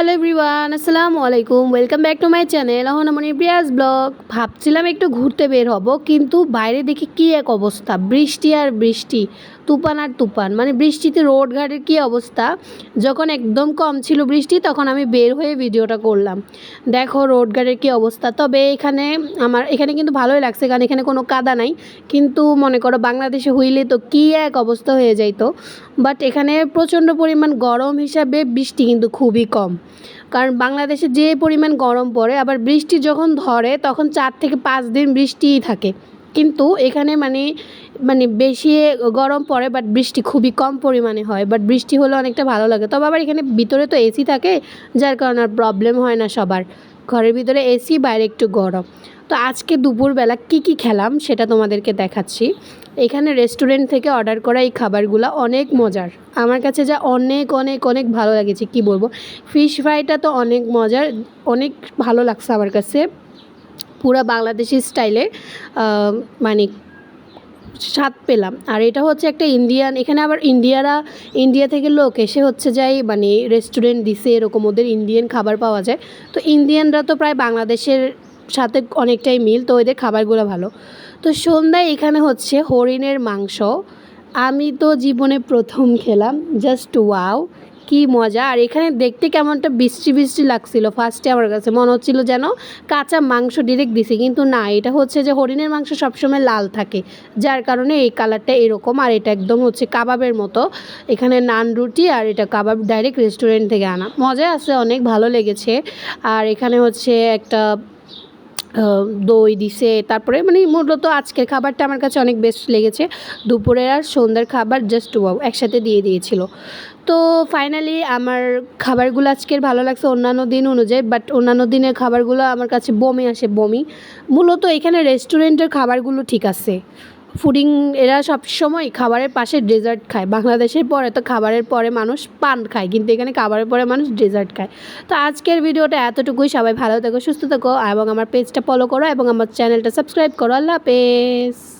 Hello everyone, আসসালামু আলাইকুম। Welcome back to my channel Ahonamoni Priya's vlog ভাবছিলাম একটু ঘুরতে বের হব, কিন্তু বাইরে দেখি কী এক অবস্থা। বৃষ্টি আর বৃষ্টি, তুফান আর তুফান। মানে বৃষ্টিতে রোডঘাটের কী অবস্থা? যখন একদম কম ছিল বৃষ্টি, তখন আমি বের হয়ে ভিডিওটা করলাম। দেখো রোডঘাটের কী অবস্থা। তবে এখানে আমার, এখানে কিন্তু ভালোই লাগছে, কারণ এখানে কোনো কাদা নাই। কিন্তু মনে করো বাংলাদেশে হইলে তো কী এক অবস্থা হয়ে যাইতো। বাট এখানে প্রচণ্ড পরিমাণ গরম হিসাবে বৃষ্টি কিন্তু খুবই কম। কারণ বাংলাদেশে যে পরিমাণ গরম পড়ে, আবার বৃষ্টি যখন ধরে, তখন চার থেকে পাঁচ দিন বৃষ্টিই থাকে। কিন্তু এখানে মানে মানে বেশি গরম পড়ে বাট বৃষ্টি খুবই কম পরিমাণে হয়। বাট বৃষ্টি হলে অনেকটা ভালো লাগে। তবে আবার এখানে ভিতরে তো এসি থাকে, যার কারণে আর প্রবলেম হয় না সবার। ঘরের ভিতরে এসি বাইরে একটু গরম। তো আজকে দুপুরবেলা কি কি খেলাম সেটা তোমাদেরকে দেখাচ্ছি। এখানে রেস্টুরেন্ট থেকে অর্ডার করা এই খাবারগুলো অনেক মজার। আমার কাছে যা অনেক অনেক অনেক ভালো লাগেছে, কি বলব? ফিশ ফ্রাইটা তো অনেক মজার, অনেক ভালো লাগছে আমার কাছে। পুরা বাংলাদেশি স্টাইলে মানে স্বাদ পেলাম। আর এটা হচ্ছে একটা ইন্ডিয়ান এখানে আবার ইন্ডিয়ারা ইন্ডিয়া থেকে লোক এসে হচ্ছে যাই মানে রেস্টুরেন্ট দিছে, এরকম ওদের ইন্ডিয়ান খাবার পাওয়া যায়। তো ইন্ডিয়ানরা তো প্রায় বাংলাদেশের সাথে অনেকটাই মিল, তো ওদের খাবারগুলো ভালো। তো সন্ধ্যায় এখানে হচ্ছে হরিণের মাংস। আমি তো জীবনে প্রথম খেলাম জাস্ট ওয়াও কি মজা। আর এখানে দেখতে কেমনটা বৃষ্টি বৃষ্টি লাগছিল ফার্স্টে আমার কাছে। মনে হচ্ছিল যেন কাঁচা মাংস ডিরেক্ট দিছে। কিন্তু না, এটা হচ্ছে যে হরিণের মাংস সবসময় লাল থাকে। যার কারণে এই কালারটা এরকম। আর এটা একদম হচ্ছে কাবাবের মতো। এখানে নান রুটি আর এটা কাবাব ডাইরেক্ট রেস্টুরেন্ট থেকে আনা। মজা আছে, অনেক ভালো লেগেছে। আর এখানে হচ্ছে একটা দই দিছে, তারপরে মানে মূলত আজকের খাবারটা আমার কাছে অনেক বেস্ট লেগেছে। দুপুরের আর সন্ধ্যার খাবার জাস্ট ওয়াও একসাথে দিয়ে দিয়েছিল। তো ফাইনালি আমার খাবারগুলো আজকের ভালো লাগছে অন্যান্য দিন অনুযায়ী বাট অন্যান্য দিনের খাবারগুলো আমার কাছে বমি আসে, বমি। মূলত এখানে রেস্টুরেন্টের খাবারগুলো ঠিক আছে। ফুডিং, এরা সব সময় খাবারের পাশে ডেজার্ট খায়। বাংলাদেশের পরে তো খাবারের পরে মানুষ পান খায়, কিন্তু এখানে খাবারের পরে মানুষ ডেজার্ট খায়। তো আজকের ভিডিওটা এতটুকুই, সবাই ভালো থেকো, সুস্থ থেকো, এবং আমার পেজটা ফলো করো, এবং আমার চ্যানেলটা সাবস্ক্রাইব করো। আল্লাহ হাফেজ।